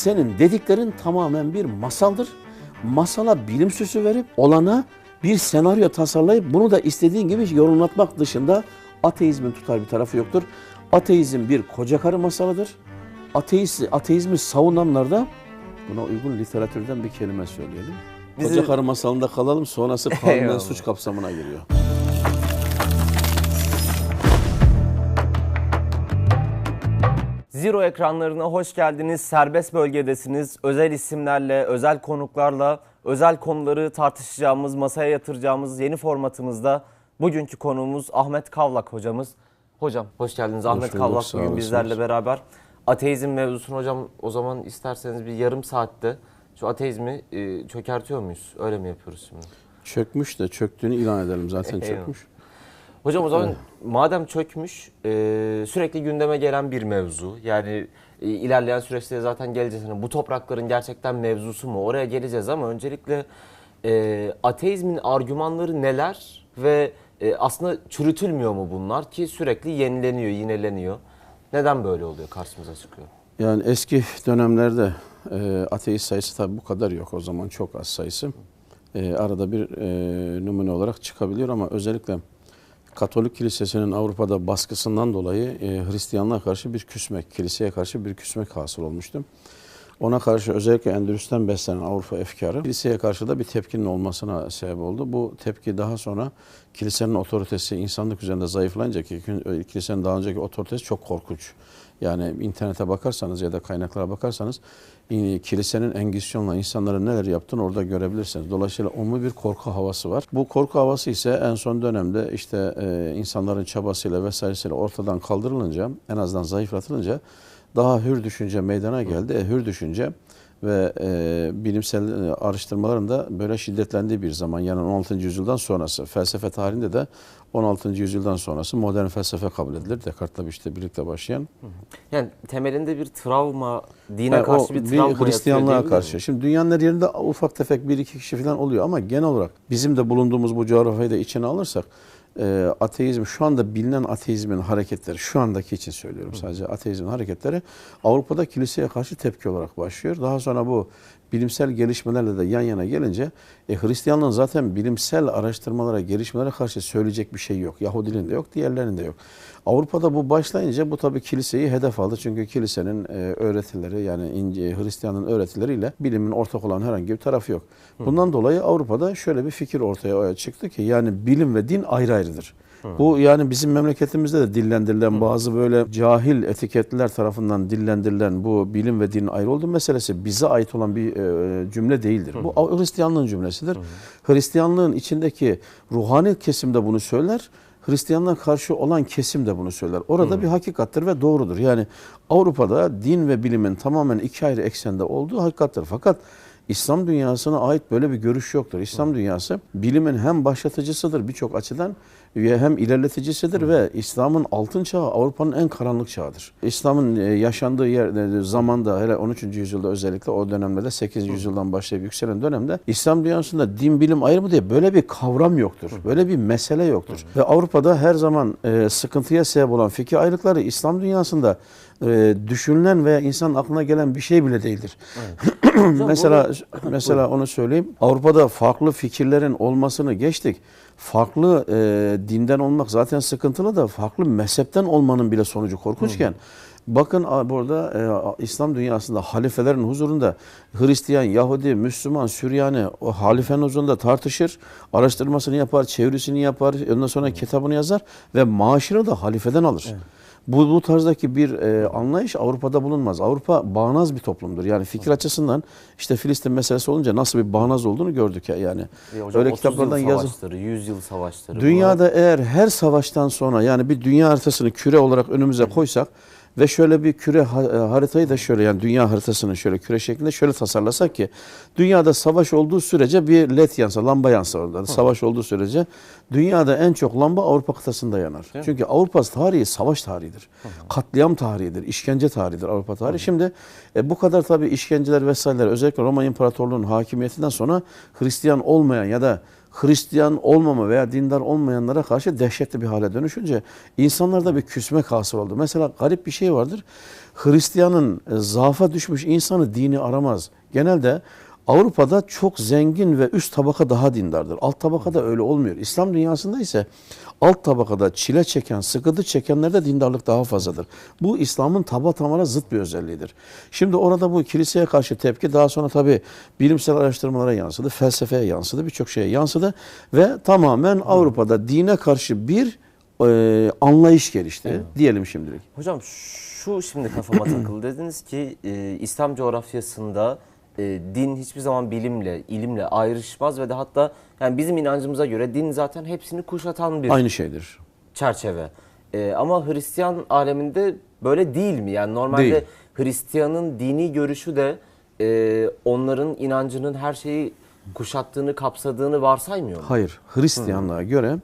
Senin dediklerin tamamen bir masaldır. Masala bilim süsü verip olana bir senaryo tasarlayıp bunu da istediğin gibi yorumlatmak dışında ateizmin tutar bir tarafı yoktur. Ateizm bir koca karı masalıdır. Ateist, ateizmi savunanlar da buna uygun literatürden bir kelime söyleyelim. Bizi- Koca karı masalında kalalım sonrası Eyvallah. suç kapsamına giriyor. Zero ekranlarına hoş geldiniz. Serbest bölgedesiniz. Özel isimlerle, özel konuklarla, özel konuları tartışacağımız, masaya yatıracağımız yeni formatımızda bugünkü konuğumuz Ahmet Kavlak hocamız. Hocam hoş geldiniz. Ahmet bulduk, Kavlak sağ bugün olasınız. bizlerle beraber. Ateizm mevzusunu hocam o zaman isterseniz bir yarım saatte şu ateizmi e, çökertiyor muyuz? Öyle mi yapıyoruz şimdi? Çökmüş de çöktüğünü ilan edelim zaten Eyvallah. çökmüş. Hocam o zaman madem çökmüş e, sürekli gündeme gelen bir mevzu yani e, ilerleyen süreçte zaten geleceğiz. Hani bu toprakların gerçekten mevzusu mu oraya geleceğiz ama öncelikle e, ateizmin argümanları neler ve e, aslında çürütülmüyor mu bunlar ki sürekli yenileniyor, yineleniyor. Neden böyle oluyor karşımıza çıkıyor? Yani eski dönemlerde e, ateist sayısı tabii bu kadar yok. O zaman çok az sayısı. E, arada bir e, numune olarak çıkabiliyor ama özellikle Katolik Kilisesi'nin Avrupa'da baskısından dolayı e, Hristiyanlığa karşı bir küsmek, kiliseye karşı bir küsmek hasıl olmuştu. Ona karşı özellikle Endülüs'ten beslenen Avrupa efkarı kiliseye karşı da bir tepkinin olmasına sebep oldu. Bu tepki daha sonra kilisenin otoritesi insanlık üzerinde zayıflayınca ki kilisenin daha önceki otoritesi çok korkunç. Yani internete bakarsanız ya da kaynaklara bakarsanız e, kilisenin engizisyonla insanların neler yaptığını orada görebilirsiniz. Dolayısıyla umumi bir korku havası var. Bu korku havası ise en son dönemde işte e, insanların çabasıyla vesairesiyle ortadan kaldırılınca en azından zayıflatılınca daha hür düşünce meydana geldi. E, hür düşünce ve e, bilimsel e, araştırmaların da böyle şiddetlendiği bir zaman yani 16. yüzyıldan sonrası felsefe tarihinde de 16. yüzyıldan sonrası modern felsefe kabul edilir. Descartes'la işte birlikte başlayan. Yani temelinde bir travma, dine Yani karşı bir travma yatıyor Hristiyanlığa karşı. miyiz? Şimdi dünyanın her yerinde ufak tefek bir iki kişi falan oluyor ama genel olarak bizim de bulunduğumuz bu coğrafyayı da içine alırsak e, ateizm şu anda bilinen ateizmin hareketleri şu andaki için söylüyorum sadece ateizmin hareketleri Avrupa'da kiliseye karşı tepki olarak başlıyor. Daha sonra bu bilimsel gelişmelerle de yan yana gelince e, Hristiyanlığın zaten bilimsel araştırmalara, gelişmelere karşı söyleyecek bir şey yok. Yahudiliğin de yok, diğerlerinin de yok. Avrupa'da bu başlayınca bu tabii kiliseyi hedef aldı. Çünkü kilisenin e, öğretileri yani Hristiyanın öğretileriyle bilimin ortak olan herhangi bir tarafı yok. Bundan dolayı Avrupa'da şöyle bir fikir ortaya çıktı ki yani bilim ve din ayrı ayrıdır. Bu yani bizim memleketimizde de dillendirilen bazı böyle cahil etiketliler tarafından dillendirilen bu bilim ve din ayrı olduğu meselesi bize ait olan bir e, cümle değildir. Bu Hristiyanlığın cümlesidir. Hristiyanlığın içindeki ruhani kesim de bunu söyler. Hristiyanlığa karşı olan kesim de bunu söyler. Orada bir hakikattir ve doğrudur. Yani Avrupa'da din ve bilimin tamamen iki ayrı eksende olduğu hakikattir. Fakat İslam dünyasına ait böyle bir görüş yoktur. İslam dünyası bilimin hem başlatıcısıdır birçok açıdan ve hem ilerleticisidir ve İslam'ın altın çağı Avrupa'nın en karanlık çağıdır. İslam'ın e, yaşandığı yer e, zamanda hele 13. yüzyılda özellikle o dönemde de 8. yüzyıldan başlayıp yükselen dönemde İslam dünyasında din bilim ayrımı diye böyle bir kavram yoktur. Böyle bir mesele yoktur. Ve Avrupa'da her zaman e, sıkıntıya sebep olan fikir ayrılıkları İslam dünyasında e, düşünülen veya insanın aklına gelen bir şey bile değildir. mesela mesela onu söyleyeyim. Avrupa'da farklı fikirlerin olmasını geçtik. Farklı e, dinden olmak zaten sıkıntılı da farklı mezhepten olmanın bile sonucu korkunçken Bakın a- burada e, İslam dünyasında halifelerin huzurunda Hristiyan, Yahudi, Müslüman, Süryani o halifenin huzurunda tartışır, araştırmasını yapar, çevirisini yapar, ondan sonra kitabını yazar ve maaşını da halifeden alır. Bu, bu tarzdaki bir e, anlayış Avrupa'da bulunmaz. Avrupa bağnaz bir toplumdur. Yani fikir açısından işte Filistin meselesi olunca nasıl bir bağnaz olduğunu gördük ya yani. E hocam, Öyle 30 kitaplardan yıl yazın. savaşları, 100 yıl savaşları. Dünyada eğer her savaştan sonra yani bir dünya haritasını küre olarak önümüze koysak ve şöyle bir küre e, haritayı da şöyle yani dünya haritasını şöyle küre şeklinde şöyle tasarlasak ki dünyada savaş olduğu sürece bir led yansa, lamba yansa orada. Savaş olduğu sürece dünyada en çok lamba Avrupa kıtasında yanar. Çünkü Avrupa tarihi savaş tarihidir. Katliam tarihidir, işkence tarihidir Avrupa tarihi. Şimdi e, bu kadar tabii işkenceler vesaireler özellikle Roma İmparatorluğu'nun hakimiyetinden sonra Hristiyan olmayan ya da Hristiyan olmama veya dindar olmayanlara karşı dehşetli bir hale dönüşünce insanlarda bir küsme hasıl oldu. Mesela garip bir şey vardır. Hristiyanın e, zaafa düşmüş insanı dini aramaz. Genelde Avrupa'da çok zengin ve üst tabaka daha dindardır. Alt tabakada öyle olmuyor. İslam dünyasında ise alt tabakada çile çeken, sıkıntı çekenlerde dindarlık daha fazladır. Bu İslam'ın taba tamına zıt bir özelliğidir. Şimdi orada bu kiliseye karşı tepki daha sonra tabii bilimsel araştırmalara yansıdı, felsefeye yansıdı, birçok şeye yansıdı ve tamamen Avrupa'da dine karşı bir e, anlayış gelişti diyelim şimdilik. Hocam şu şimdi kafama takıldı. Dediniz ki e, İslam coğrafyasında e, din hiçbir zaman bilimle, ilimle ayrışmaz ve de hatta yani bizim inancımıza göre din zaten hepsini kuşatan bir Aynı şeydir. çerçeve. E, ama Hristiyan aleminde böyle değil mi? Yani normalde Değil. Hristiyanın dini görüşü de e, onların inancının her şeyi kuşattığını, kapsadığını varsaymıyor mu? Hayır. Hristiyanlığa göre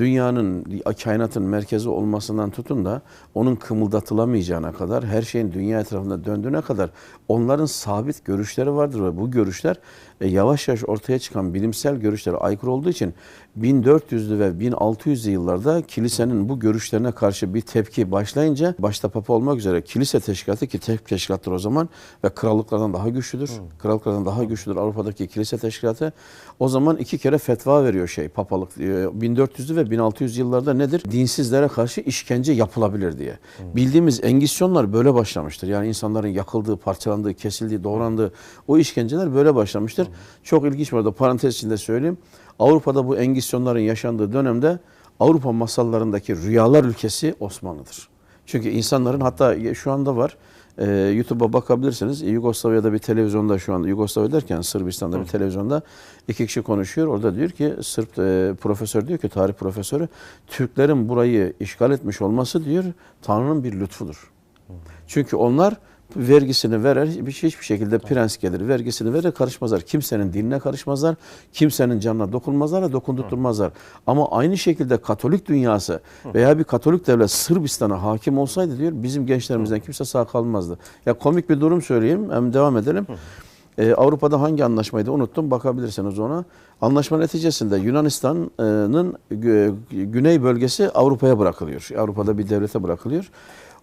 dünyanın, kainatın merkezi olmasından tutun da onun kımıldatılamayacağına kadar, her şeyin dünya etrafında döndüğüne kadar onların sabit görüşleri vardır ve bu görüşler e, yavaş yavaş ortaya çıkan bilimsel görüşlere aykırı olduğu için 1400'lü ve 1600'lü yıllarda kilisenin bu görüşlerine karşı bir tepki başlayınca başta papa olmak üzere kilise teşkilatı ki tek teşkilattır o zaman ve krallıklardan daha güçlüdür. Krallıklardan daha güçlüdür Avrupa'daki kilise teşkilatı. O zaman iki kere fetva veriyor şey papalık. E, 1400'lü ve 1600 yıllarda nedir? Dinsizlere karşı işkence yapılabilir diye. Bildiğimiz engisyonlar böyle başlamıştır. Yani insanların yakıldığı, parçalandığı, kesildiği, doğrandığı o işkenceler böyle başlamıştır. Çok ilginç bu arada parantez içinde söyleyeyim. Avrupa'da bu engisyonların yaşandığı dönemde Avrupa masallarındaki rüyalar ülkesi Osmanlı'dır. Çünkü insanların hatta şu anda var e, YouTube'a bakabilirsiniz. Yugoslavya'da bir televizyonda şu anda Yugoslavya derken Sırbistan'da bir televizyonda iki kişi konuşuyor. Orada diyor ki Sırp e, profesör diyor ki tarih profesörü Türklerin burayı işgal etmiş olması diyor Tanrı'nın bir lütfudur. Çünkü onlar vergisini verer, bir hiçbir şekilde prens gelir, vergisini verir, karışmazlar. Kimsenin dinine karışmazlar, kimsenin canına dokunmazlar ve dokundurtmazlar. Ama aynı şekilde Katolik dünyası veya bir Katolik devlet Sırbistan'a hakim olsaydı diyor, bizim gençlerimizden kimse sağ kalmazdı. Ya komik bir durum söyleyeyim, hem devam edelim. Ee, Avrupa'da hangi anlaşmaydı unuttum, bakabilirsiniz ona. Anlaşma neticesinde Yunanistan'ın gü- güney bölgesi Avrupa'ya bırakılıyor. Avrupa'da bir devlete bırakılıyor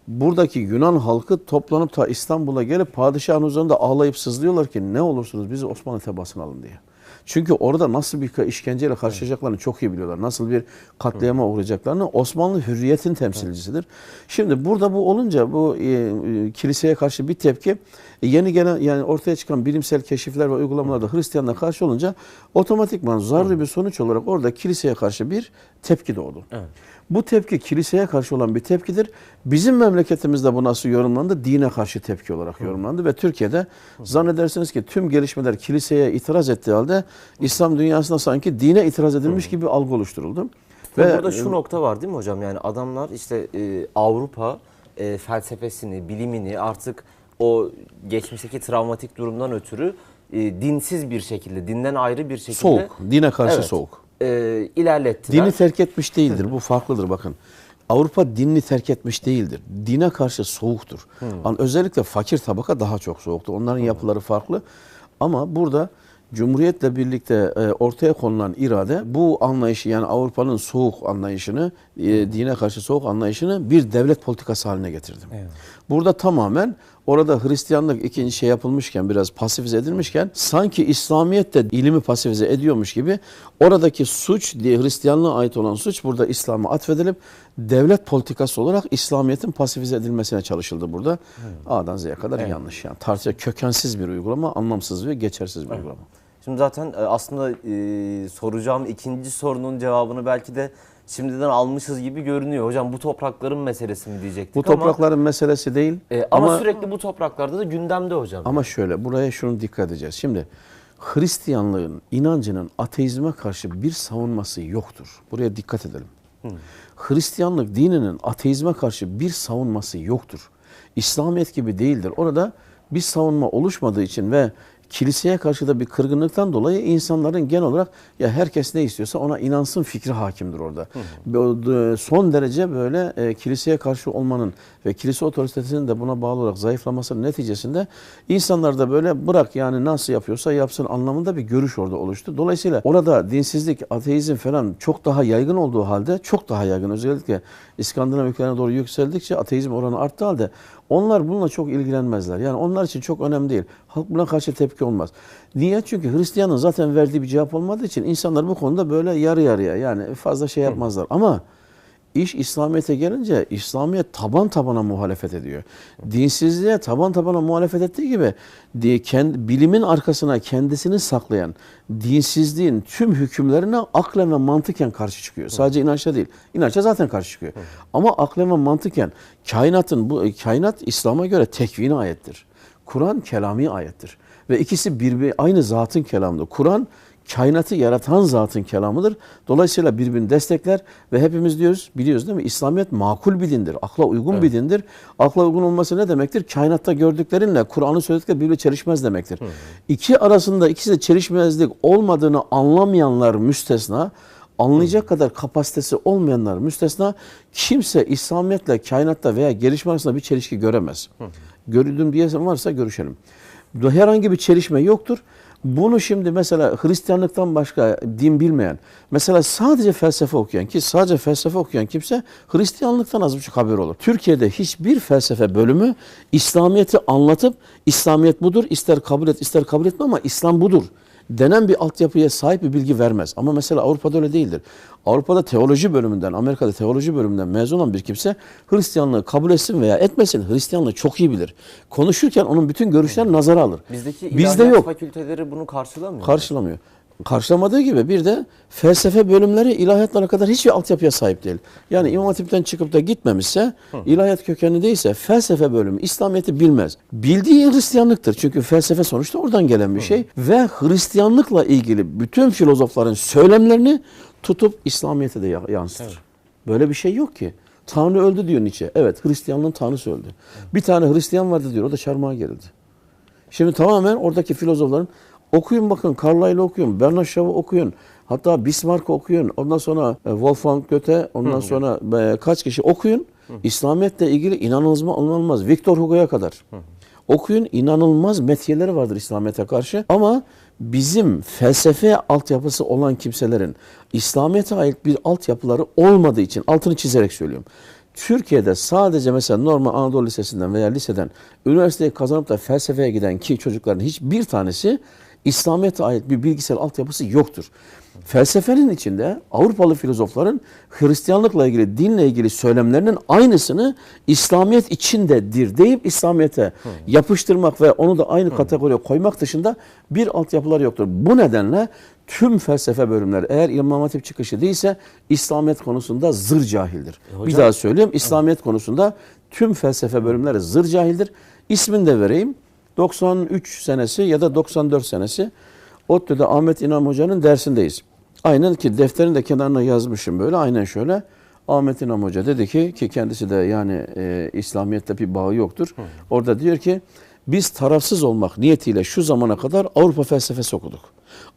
buradaki Yunan halkı toplanıp ta İstanbul'a gelip padişahın huzurunda ağlayıp sızlıyorlar ki ne olursunuz bizi Osmanlı tebaasına alın diye. Çünkü orada nasıl bir işkenceyle karşılaşacaklarını çok iyi biliyorlar. Nasıl bir katliama uğrayacaklarını Osmanlı hürriyetin temsilcisidir. Şimdi burada bu olunca bu e, e, kiliseye karşı bir tepki e, yeni gelen yani ortaya çıkan bilimsel keşifler ve uygulamalarda Hristiyanlara karşı olunca otomatikman zararlı bir sonuç olarak orada kiliseye karşı bir tepki doğdu. Bu tepki kiliseye karşı olan bir tepkidir. Bizim memleketimizde bu nasıl yorumlandı? Dine karşı tepki olarak yorumlandı ve Türkiye'de zannedersiniz ki tüm gelişmeler kiliseye itiraz ettiği halde İslam dünyasında sanki dine itiraz edilmiş gibi algı oluşturuldu. Ve burada şu nokta var değil mi hocam? Yani adamlar işte e, Avrupa e, felsefesini, bilimini artık o geçmişteki travmatik durumdan ötürü e, dinsiz bir şekilde, dinden ayrı bir şekilde soğuk, dine karşı Evet. soğuk. E, ilerlettiler. Dini terk etmiş değildir. Bu farklıdır bakın. Avrupa dinini terk etmiş değildir. Dine karşı soğuktur. Ama özellikle fakir tabaka daha çok soğuktur. Onların yapıları farklı. Ama burada Cumhuriyetle birlikte e, ortaya konulan irade bu anlayışı yani Avrupa'nın soğuk anlayışını, e, dine karşı soğuk anlayışını bir devlet politikası haline getirdi. Burada tamamen orada Hristiyanlık ikinci şey yapılmışken biraz pasifize edilmişken sanki İslamiyet de ilimi pasifize ediyormuş gibi oradaki suç diye Hristiyanlığa ait olan suç burada İslam'a atfedilip devlet politikası olarak İslamiyet'in pasifize edilmesine çalışıldı burada. A'dan Z'ye kadar yanlış yani. Tartışa kökensiz bir uygulama, anlamsız ve geçersiz bir uygulama. Şimdi zaten e, aslında e, soracağım ikinci sorunun cevabını belki de şimdiden almışız gibi görünüyor. Hocam bu toprakların meselesi mi diyecektik Bu ama, toprakların meselesi değil. e, ama, ama sürekli bu topraklarda da gündemde hocam. Ama şöyle buraya şunu dikkat edeceğiz. Şimdi Hristiyanlığın inancının ateizme karşı bir savunması yoktur. Buraya dikkat edelim. Hristiyanlık dininin ateizme karşı bir savunması yoktur. İslamiyet gibi değildir. Orada bir savunma oluşmadığı için ve kiliseye karşı da bir kırgınlıktan dolayı insanların genel olarak ya herkes ne istiyorsa ona inansın fikri hakimdir orada. Bu- Son derece böyle e, kiliseye karşı olmanın ve kilise otoritesinin de buna bağlı olarak zayıflamasının neticesinde insanlar da böyle bırak yani nasıl yapıyorsa yapsın anlamında bir görüş orada oluştu. Dolayısıyla orada dinsizlik, ateizm falan çok daha yaygın olduğu halde çok daha yaygın özellikle İskandinav ülkelerine doğru yükseldikçe ateizm oranı arttığı halde onlar bununla çok ilgilenmezler. Yani onlar için çok önemli değil. Halk buna karşı tepki olmaz. Niye? Çünkü Hristiyanın zaten verdiği bir cevap olmadığı için insanlar bu konuda böyle yarı yarıya yani fazla şey yapmazlar. Ama İş İslamiyet'e gelince İslamiyet taban tabana muhalefet ediyor. Dinsizliğe taban tabana muhalefet ettiği gibi diye kendi, bilimin arkasına kendisini saklayan dinsizliğin tüm hükümlerine aklen ve mantıken karşı çıkıyor. Sadece inançla değil. İnançla zaten karşı çıkıyor. Ama aklen ve mantıken kainatın bu kainat İslam'a göre tekvini ayettir. Kur'an kelami ayettir. Ve ikisi birbiri aynı zatın kelamıdır. Kur'an kainatı yaratan zatın kelamıdır. Dolayısıyla birbirini destekler ve hepimiz diyoruz, biliyoruz değil mi? İslamiyet makul bir dindir, akla uygun bir dindir. Akla uygun olması ne demektir? Kainatta gördüklerinle Kur'an'ın söyledikleri birbirine çelişmez demektir. İki arasında ikisi de çelişmezlik olmadığını anlamayanlar müstesna, anlayacak kadar kapasitesi olmayanlar müstesna kimse İslamiyetle kainatta veya gelişme arasında bir çelişki göremez. Görüldüğüm diye varsa görüşelim. Herhangi bir çelişme yoktur. Bunu şimdi mesela Hristiyanlıktan başka din bilmeyen, mesela sadece felsefe okuyan ki sadece felsefe okuyan kimse Hristiyanlıktan az buçuk haber olur. Türkiye'de hiçbir felsefe bölümü İslamiyet'i anlatıp İslamiyet budur, ister kabul et ister kabul etme ama İslam budur denen bir altyapıya sahip bir bilgi vermez. Ama mesela Avrupa'da öyle değildir. Avrupa'da teoloji bölümünden, Amerika'da teoloji bölümünden mezun olan bir kimse Hristiyanlığı kabul etsin veya etmesin Hristiyanlığı çok iyi bilir. Konuşurken onun bütün görüşlerini nazara alır. Bizdeki Bizde yok. fakülteleri bunu karşılamıyor. Karşılamıyor. Karşılamadığı gibi bir de felsefe bölümleri ilahiyatlara kadar hiçbir altyapıya sahip değil. Yani İmam Hatip'ten çıkıp da gitmemişse, ilahiyat kökenli değilse felsefe bölümü İslamiyet'i bilmez. Bildiği Hristiyanlıktır. Çünkü felsefe sonuçta oradan gelen bir şey. Ve Hristiyanlıkla ilgili bütün filozofların söylemlerini tutup İslamiyet'e de ya- yansıtır. Böyle bir şey yok ki. Tanrı öldü diyor Nietzsche. Evet Hristiyanlığın Tanrısı öldü. Bir tane Hristiyan vardı diyor o da çarmıha gerildi. Şimdi tamamen oradaki filozofların okuyun bakın Carlyle'ı okuyun, Bernard Shaw'u okuyun. Hatta Bismarck'ı okuyun. Ondan sonra e, Wolfgang Goethe, ondan sonra e, kaç kişi okuyun. İslamiyetle ilgili inanılmaz inanılmaz. Victor Hugo'ya kadar. Okuyun inanılmaz metiyeleri vardır İslamiyet'e karşı. Ama bizim felsefe altyapısı olan kimselerin İslamiyet'e ait bir altyapıları olmadığı için altını çizerek söylüyorum. Türkiye'de sadece mesela normal Anadolu Lisesi'nden veya liseden üniversiteyi kazanıp da felsefeye giden ki çocukların hiçbir tanesi İslamiyet'e ait bir bilgisayar altyapısı yoktur. Felsefenin içinde Avrupalı filozofların Hristiyanlıkla ilgili, dinle ilgili söylemlerinin aynısını İslamiyet içindedir deyip İslamiyet'e yapıştırmak ve onu da aynı kategoriye koymak dışında bir altyapılar yoktur. Bu nedenle tüm felsefe bölümleri eğer İmam Hatip çıkışı değilse İslamiyet konusunda zır cahildir. bir hocam- daha söyleyeyim İslamiyet konusunda tüm felsefe bölümleri zır cahildir. İsmini de vereyim. 93 senesi ya da 94 senesi ODTÜ'de Ahmet İnan Hoca'nın dersindeyiz. Aynen ki defterin de kenarına yazmışım böyle aynen şöyle. Ahmet İnan Hoca dedi ki ki kendisi de yani e, İslamiyet'te bir bağı yoktur. Orada diyor ki biz tarafsız olmak niyetiyle şu zamana kadar Avrupa felsefesi okuduk.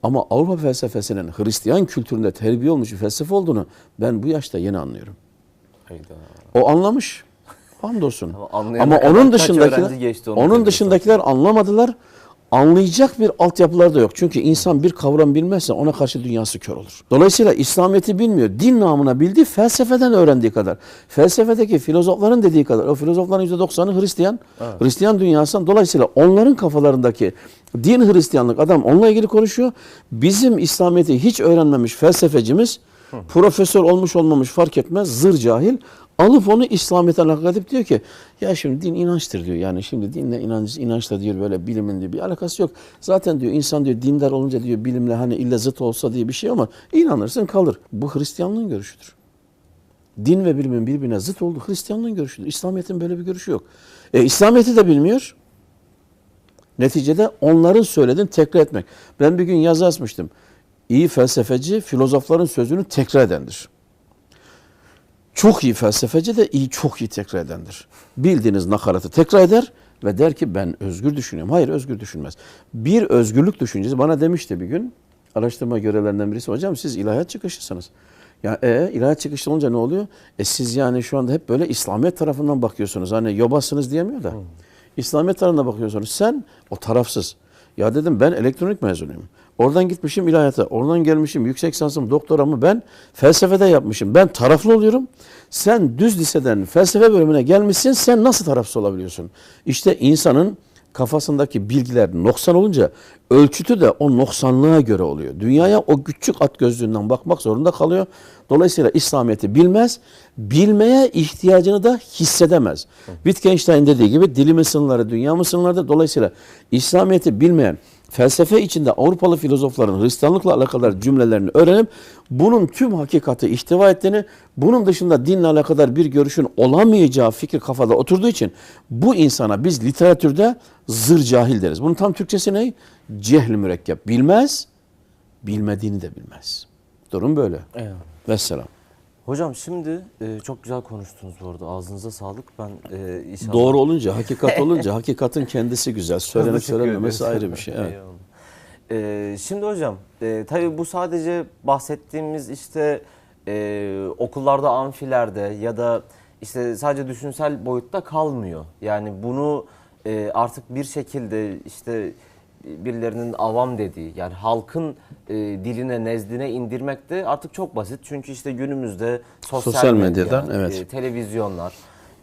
Ama Avrupa felsefesinin Hristiyan kültüründe terbiye olmuş bir felsefe olduğunu ben bu yaşta yeni anlıyorum. Hayda. O anlamış. Hamdolsun. Ama Ama onun dışındakiler geçti onu onun dışındakiler anlamadılar. Anlayacak bir altyapıları da yok. Çünkü insan bir kavram bilmezse ona karşı dünyası kör olur. Dolayısıyla İslamiyet'i bilmiyor. Din namına bildiği felsefeden öğrendiği kadar. Felsefedeki filozofların dediği kadar. O filozofların %90'ı Hristiyan. Hristiyan dünyasından. Dolayısıyla onların kafalarındaki din Hristiyanlık adam onunla ilgili konuşuyor. Bizim İslamiyet'i hiç öğrenmemiş felsefecimiz profesör olmuş olmamış fark etmez zır cahil alıp onu İslamiyet'e alakalı diyor ki ya şimdi din inançtır diyor. Yani şimdi dinle inanç, inançla diyor böyle bilimin diyor bir alakası yok. Zaten diyor insan diyor dindar olunca diyor bilimle hani illa zıt olsa diye bir şey ama inanırsın kalır. Bu Hristiyanlığın görüşüdür. Din ve bilimin birbirine zıt olduğu Hristiyanlığın görüşüdür. İslamiyet'in böyle bir görüşü yok. E, İslamiyet'i de bilmiyor. Neticede onların söylediğini tekrar etmek. Ben bir gün yazı yazmıştım. İyi felsefeci filozofların sözünü tekrar edendir. Çok iyi felsefeci de iyi çok iyi tekrar edendir. Bildiğiniz nakaratı tekrar eder, ve der ki ben özgür düşünüyorum. Hayır özgür düşünmez. Bir özgürlük düşüncesi bana demişti bir gün araştırma görevlerinden birisi hocam siz ilahiyat çıkışlısınız. Ya e, ilahiyat çıkışlı olunca ne oluyor? E siz yani şu anda hep böyle İslamiyet tarafından bakıyorsunuz. Hani yobasınız diyemiyor da. İslamiyet tarafından bakıyorsunuz. Sen o tarafsız. Ya dedim ben elektronik mezunuyum. Oradan gitmişim ilahiyata. Oradan gelmişim yüksek lisansım, doktoramı ben felsefede yapmışım. Ben taraflı oluyorum. Sen düz liseden felsefe bölümüne gelmişsin. Sen nasıl tarafsız olabiliyorsun? İşte insanın kafasındaki bilgiler noksan olunca ölçütü de o noksanlığa göre oluyor. Dünyaya o küçük at gözlüğünden bakmak zorunda kalıyor. Dolayısıyla İslamiyet'i bilmez, bilmeye ihtiyacını da hissedemez. Wittgenstein dediği gibi dilimin sınırları dünyamın sınırlarıdır. Dolayısıyla İslamiyet'i bilmeyen, felsefe içinde Avrupalı filozofların Hristiyanlıkla alakalı cümlelerini öğrenip bunun tüm hakikati ihtiva ettiğini, bunun dışında dinle alakadar bir görüşün olamayacağı fikir kafada oturduğu için bu insana biz literatürde zır cahil deriz. Bunun tam Türkçesi ne? Cehl mürekkep. Bilmez, bilmediğini de bilmez. Durum böyle. Eyvallah. Vesselam. Hocam şimdi e, çok güzel konuştunuz bu arada. Ağzınıza sağlık. Ben e, inşallah... Doğru olunca, hakikat olunca hakikaten kendisi güzel. Söylenip söylenmemesi ayrı bir şey. Evet. Ee, şimdi hocam e, tabii bu sadece bahsettiğimiz işte e, okullarda amfilerde ya da işte sadece düşünsel boyutta kalmıyor. Yani bunu e, artık bir şekilde işte birilerinin avam dediği yani halkın e, diline nezdine indirmek de artık çok basit. Çünkü işte günümüzde sosyal, Sosyal medya, medyadan, evet. e, televizyonlar,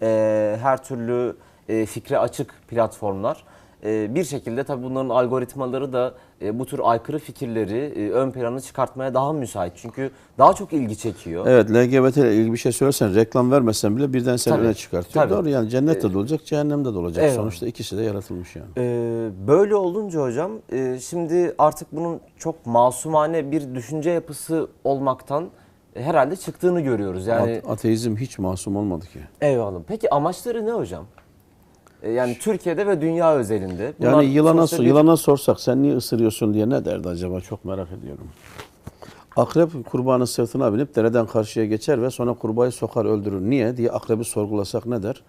e, her türlü e, fikre açık platformlar e, bir şekilde tabii bunların algoritmaları da e, bu tür aykırı fikirleri e, ön plana çıkartmaya daha müsait. Çünkü daha çok ilgi çekiyor. Evet LGBT ile ilgili bir şey söylersen reklam vermesen bile birden seni Tabii, öne çıkartıyor. tabii. Doğru yani cennette de olacak, cehennemde de olacak. Eyvallah. Sonuçta ikisi de yaratılmış yani. Ee, böyle olunca hocam e, şimdi artık bunun çok masumane bir düşünce yapısı olmaktan e, herhalde çıktığını görüyoruz. Yani At- ateizm hiç masum olmadı ki. eyvallah. Peki amaçları ne hocam? E, yani Türkiye'de ve dünya özelinde. Bunlar Yani yılana, bir- yılana sorsak sen niye ısırıyorsun diye ne derdi acaba çok merak ediyorum. Akrep kurbanın sırtına binip dereden karşıya geçer ve sonra kurbağayı sokar öldürür. Niye diye akrebi sorgulasak ne der?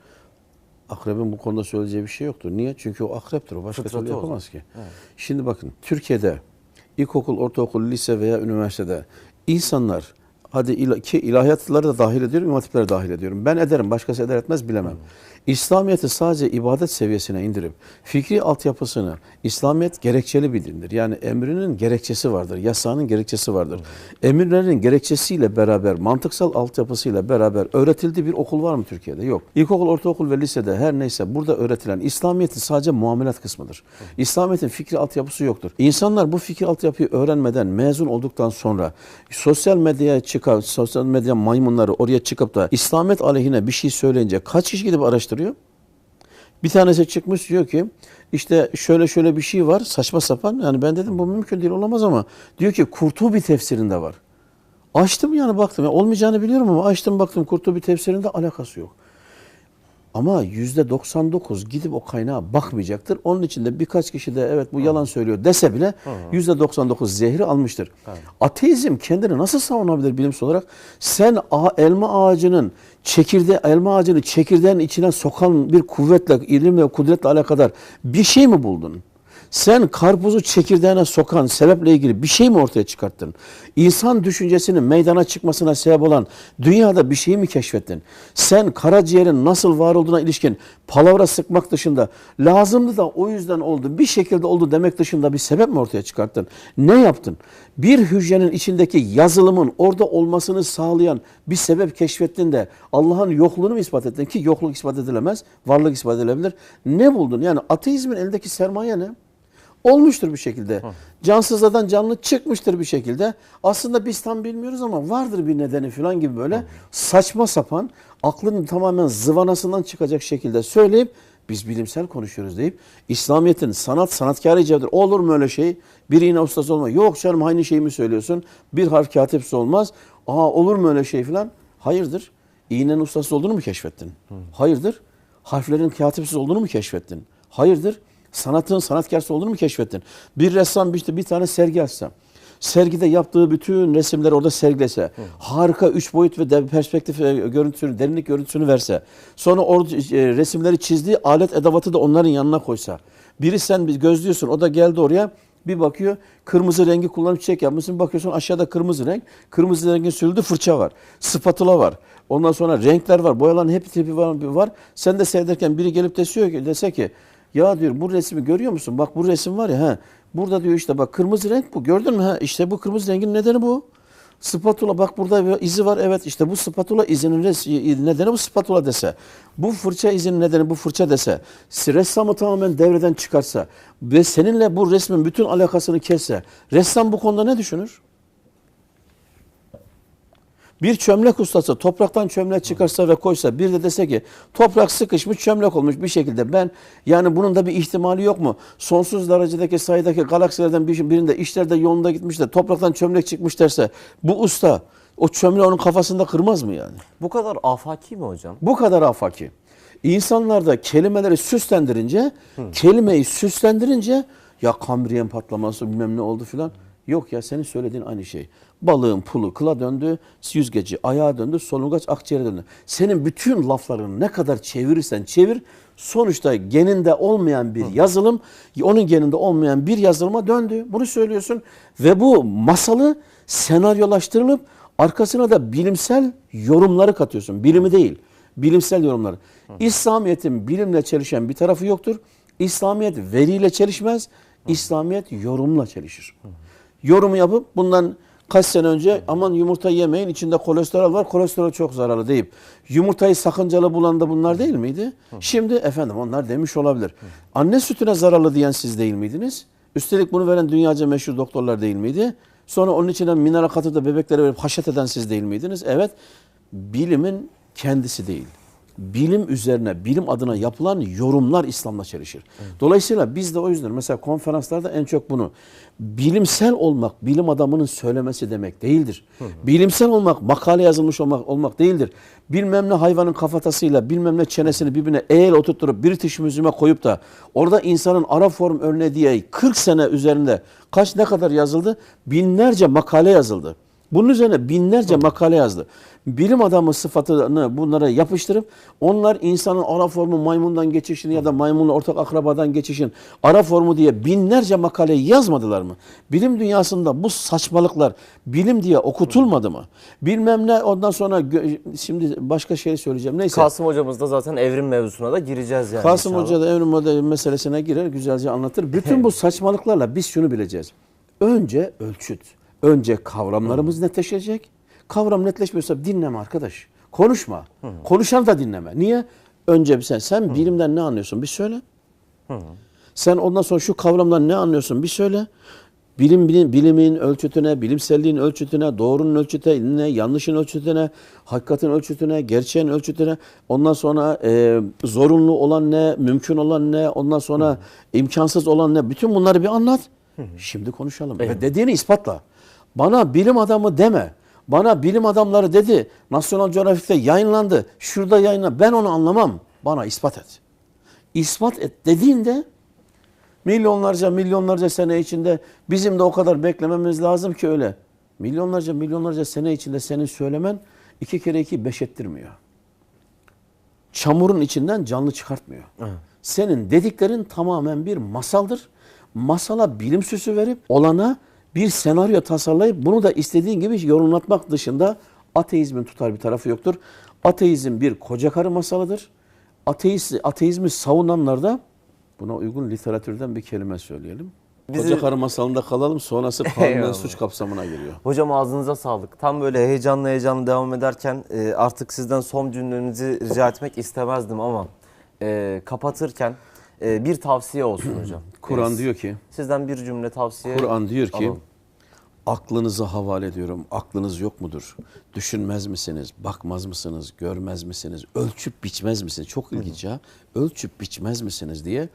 Akrebin bu konuda söyleyeceği bir şey yoktur. Niye? Çünkü o akreptir. O başka Fıtratı türlü yapamaz ki. Şimdi bakın Türkiye'de ilkokul, ortaokul, lise veya üniversitede insanlar hadi ila, ki ilahiyatları da dahil ediyorum, imam hatipleri dahil ediyorum. Ben ederim, başkası eder etmez bilemem. İslamiyet'i sadece ibadet seviyesine indirip fikri altyapısını, İslamiyet gerekçeli bir dindir. Yani emrinin gerekçesi vardır, yasağının gerekçesi vardır. Emirlerin gerekçesiyle beraber, mantıksal altyapısıyla beraber öğretildiği bir okul var mı Türkiye'de? Yok. İlkokul, ortaokul ve lisede her neyse burada öğretilen İslamiyet'in sadece muamelat kısmıdır. İslamiyet'in fikri altyapısı yoktur. İnsanlar bu fikri altyapıyı öğrenmeden mezun olduktan sonra sosyal medyaya çıkan, sosyal medya maymunları oraya çıkıp da İslamiyet aleyhine bir şey söyleyince kaç kişi gidip araştırıyor? Bir tanesi çıkmış diyor ki işte şöyle şöyle bir şey var saçma sapan. Yani ben dedim bu mümkün değil olamaz ama diyor ki Kurtubi tefsirinde var. Açtım yani baktım. Ya olmayacağını biliyorum ama açtım baktım Kurtubi tefsirinde alakası yok. Ama yüzde 99 gidip o kaynağa bakmayacaktır. Onun için de birkaç kişi de evet bu yalan söylüyor dese bile yüzde 99 zehri almıştır. Ateizm kendini nasıl savunabilir bilimsel olarak? Sen elma ağacının çekirde elma ağacını çekirdeğin içine sokan bir kuvvetle, ilimle, kudretle alakadar bir şey mi buldun? Sen karpuzu çekirdeğine sokan sebeple ilgili bir şey mi ortaya çıkarttın? İnsan düşüncesinin meydana çıkmasına sebep olan dünyada bir şeyi mi keşfettin? Sen karaciğerin nasıl var olduğuna ilişkin palavra sıkmak dışında lazımdı da o yüzden oldu, bir şekilde oldu demek dışında bir sebep mi ortaya çıkarttın? Ne yaptın? Bir hücrenin içindeki yazılımın orada olmasını sağlayan bir sebep keşfettin de Allah'ın yokluğunu mu ispat ettin? Ki yokluk ispat edilemez, varlık ispat edilebilir. Ne buldun? Yani ateizmin elindeki sermaye ne? Olmuştur bir şekilde. Cansızlardan canlı çıkmıştır bir şekilde. Aslında biz tam bilmiyoruz ama vardır bir nedeni falan gibi böyle saçma sapan aklın tamamen zıvanasından çıkacak şekilde söyleyip biz bilimsel konuşuyoruz deyip İslamiyet'in sanat sanatkar icabıdır. Olur mu öyle şey? Bir iğne ustası olma. Yok canım aynı şeyi mi söylüyorsun? Bir harf katipsi olmaz. Aa olur mu öyle şey falan? Hayırdır. İğnenin ustası olduğunu mu keşfettin? Hayırdır. Harflerin katipsiz olduğunu mu keşfettin? Hayırdır. Sanatın sanatkarsı olduğunu mu keşfettin? Bir ressam işte bir tane sergi açsa. Sergide yaptığı bütün resimleri orada sergilese. Harika üç boyut ve perspektif e, görüntüsünü, derinlik görüntüsünü verse. Sonra orada e, resimleri çizdiği alet edevatı da onların yanına koysa. Biri sen gözlüyorsun o da geldi oraya bir bakıyor kırmızı rengi kullanıp çiçek yapmışsın. Bakıyorsun aşağıda kırmızı renk. Kırmızı rengin sürüldü fırça var. Spatula var. Ondan sonra renkler var. Boyaların hep tipi var. var. Sen de seyrederken biri gelip desiyor ki, dese ki ya diyor bu resmi görüyor musun? Bak bu resim var ya ha. Burada diyor işte bak kırmızı renk bu. Gördün mü ha? İşte bu kırmızı rengin nedeni bu. Spatula bak burada izi var. Evet işte bu spatula izinin nedeni bu spatula dese. Bu fırça izinin nedeni bu fırça dese. Ressamı tamamen devreden çıkarsa ve seninle bu resmin bütün alakasını kesse. Ressam bu konuda ne düşünür? Bir çömlek ustası topraktan çömlek çıkarsa ve koysa bir de dese ki toprak sıkışmış çömlek olmuş bir şekilde ben yani bunun da bir ihtimali yok mu? Sonsuz derecedeki sayıdaki galaksilerden bir- birinde işler de yolunda gitmiş de topraktan çömlek çıkmış derse bu usta o çömleği onun kafasında kırmaz mı yani? Bu kadar afaki mi hocam? Bu kadar afaki. İnsanlar da kelimeleri süslendirince, kelimeyi süslendirince ya kambriyen patlaması bilmem ne oldu filan. Yok ya senin söylediğin aynı şey. Balığın pulu kıla döndü, yüzgeci ayağa döndü, solungaç akciğere döndü. Senin bütün laflarını ne kadar çevirirsen çevir, sonuçta geninde olmayan bir yazılım, onun geninde olmayan bir yazılıma döndü. Bunu söylüyorsun ve bu masalı senaryolaştırılıp arkasına da bilimsel yorumları katıyorsun. Bilimi değil bilimsel yorumları. İslamiyet'in bilimle çelişen bir tarafı yoktur. İslamiyet veriyle çelişmez. İslamiyet yorumla çelişir. Yorumu yapıp bundan kaç sene önce aman yumurta yemeyin içinde kolesterol var kolesterol çok zararlı deyip yumurtayı sakıncalı bulan da bunlar değil miydi? Şimdi efendim onlar demiş olabilir. Anne sütüne zararlı diyen siz değil miydiniz? Üstelik bunu veren dünyaca meşhur doktorlar değil miydi? Sonra onun içine mineral katı da bebeklere verip haşet eden siz değil miydiniz? Evet. Bilimin kendisi değil. Bilim üzerine, bilim adına yapılan yorumlar İslam'la çelişir. Dolayısıyla biz de o yüzden mesela konferanslarda en çok bunu bilimsel olmak, bilim adamının söylemesi demek değildir. Bilimsel olmak, makale yazılmış olmak olmak değildir. Bilmem ne hayvanın kafatasıyla bilmem ne çenesini birbirine eğel oturtturup British Museum'a koyup da orada insanın ara form örneği diye 40 sene üzerinde kaç ne kadar yazıldı? Binlerce makale yazıldı. Bunun üzerine binlerce makale yazdı. Bilim adamı sıfatını bunlara yapıştırıp onlar insanın ara formu maymundan geçişini ya da maymunla ortak akrabadan geçişin ara formu diye binlerce makale yazmadılar mı? Bilim dünyasında bu saçmalıklar bilim diye okutulmadı mı? Bilmem ne ondan sonra şimdi başka şey söyleyeceğim. Neyse. Kasım hocamız da zaten evrim mevzusuna da gireceğiz yani. Kasım inşallah. Hoca da evrim modeli meselesine girer, güzelce anlatır. Bütün bu saçmalıklarla biz şunu bileceğiz. Önce ölçüt, önce kavramlarımız netleşecek. Kavram netleşmiyorsa dinleme arkadaş. Konuşma. Konuşan da dinleme. Niye? Önce bir sen, sen bilimden ne anlıyorsun? Bir söyle. Sen ondan sonra şu kavramdan ne anlıyorsun? Bir söyle. Bilim, bilim bilimin ölçütüne, bilimselliğin ölçütüne, doğrunun ölçütüne, yanlışın ölçütüne, hakikatin ölçütüne, gerçeğin ölçütüne, ondan sonra e, zorunlu olan ne, mümkün olan ne, ondan sonra imkansız olan ne, bütün bunları bir anlat. Şimdi konuşalım. Ve dediğini ispatla. Bana bilim adamı deme. Bana bilim adamları dedi. National Geographic'te yayınlandı. Şurada yayınla. Ben onu anlamam. Bana ispat et. İspat et dediğinde milyonlarca milyonlarca sene içinde bizim de o kadar beklememiz lazım ki öyle. Milyonlarca milyonlarca sene içinde senin söylemen iki kere iki beş ettirmiyor. Çamurun içinden canlı çıkartmıyor. Senin dediklerin tamamen bir masaldır. Masala bilim süsü verip olana bir senaryo tasarlayıp bunu da istediğin gibi yorumlatmak dışında ateizmin tutar bir tarafı yoktur. Ateizm bir koca karı masalıdır. Ateist, ateizmi savunanlar da buna uygun literatürden bir kelime söyleyelim. Bizi- Koca karı masalında kalalım sonrası Eyvallah. suç kapsamına giriyor. Hocam ağzınıza sağlık. Tam böyle heyecanlı heyecanlı devam ederken e, artık sizden son cümlenizi rica etmek istemezdim ama e, kapatırken e, bir tavsiye olsun hocam. Kur'an diyor ki Sizden bir cümle tavsiye. Kur'an diyor ki alalım. aklınızı havale ediyorum. Aklınız yok mudur? Düşünmez misiniz? Bakmaz mısınız? Görmez misiniz? Ölçüp biçmez misiniz? Çok ilginç ya. Ölçüp biçmez misiniz diye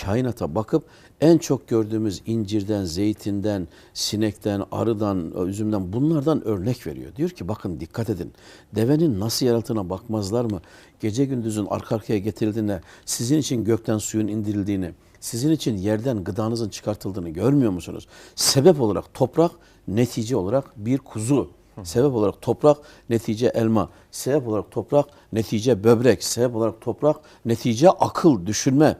kainata bakıp en çok gördüğümüz incirden, zeytinden, sinekten, arıdan, üzümden bunlardan örnek veriyor. Diyor ki bakın dikkat edin. Devenin nasıl yaratıldığına bakmazlar mı? Gece gündüzün arka arkaya getirildiğinde sizin için gökten suyun indirildiğini, Sizin için yerden gıdanızın çıkartıldığını görmüyor musunuz? Sebep olarak toprak, netice olarak bir kuzu. Sebep olarak toprak, netice elma. Sebep olarak toprak, netice böbrek. Sebep olarak toprak, netice akıl, düşünme.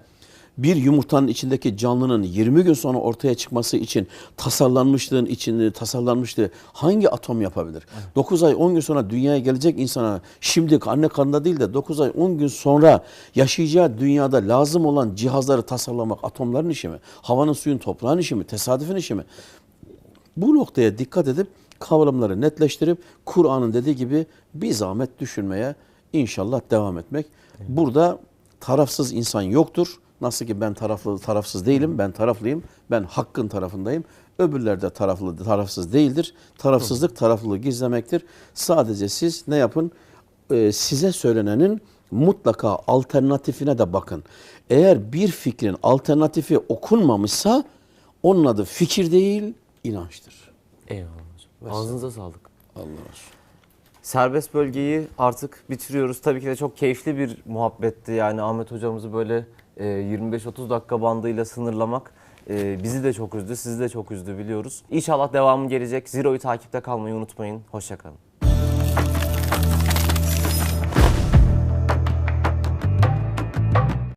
Bir yumurtanın içindeki canlının 20 gün sonra ortaya çıkması için tasarlanmışlığın içinde tasarlanmışlığı hangi atom yapabilir? 9 ay 10 gün sonra dünyaya gelecek insana şimdi anne karnında değil de 9 ay 10 gün sonra yaşayacağı dünyada lazım olan cihazları tasarlamak atomların işi mi? Havanın suyun toprağın işi mi? Tesadüfün işi mi? Bu noktaya dikkat edip kavramları netleştirip Kur'an'ın dediği gibi bir zahmet düşünmeye inşallah devam etmek. Burada tarafsız insan yoktur. Nasıl ki ben taraflı tarafsız değilim, ben taraflıyım. Ben hakkın tarafındayım. Öbürler de taraflı tarafsız değildir. Tarafsızlık taraflılığı gizlemektir. Sadece siz ne yapın? Ee, size söylenenin mutlaka alternatifine de bakın. Eğer bir fikrin alternatifi okunmamışsa onun adı fikir değil, inançtır. Eyvallah hocam. Ağzınıza sağlık. Allah razı Serbest bölgeyi artık bitiriyoruz. Tabii ki de çok keyifli bir muhabbetti. Yani Ahmet hocamızı böyle e, 25-30 dakika bandıyla sınırlamak e, bizi de çok üzdü, sizi de çok üzdü biliyoruz. İnşallah devamı gelecek. Zero'yu takipte kalmayı unutmayın. Hoşçakalın.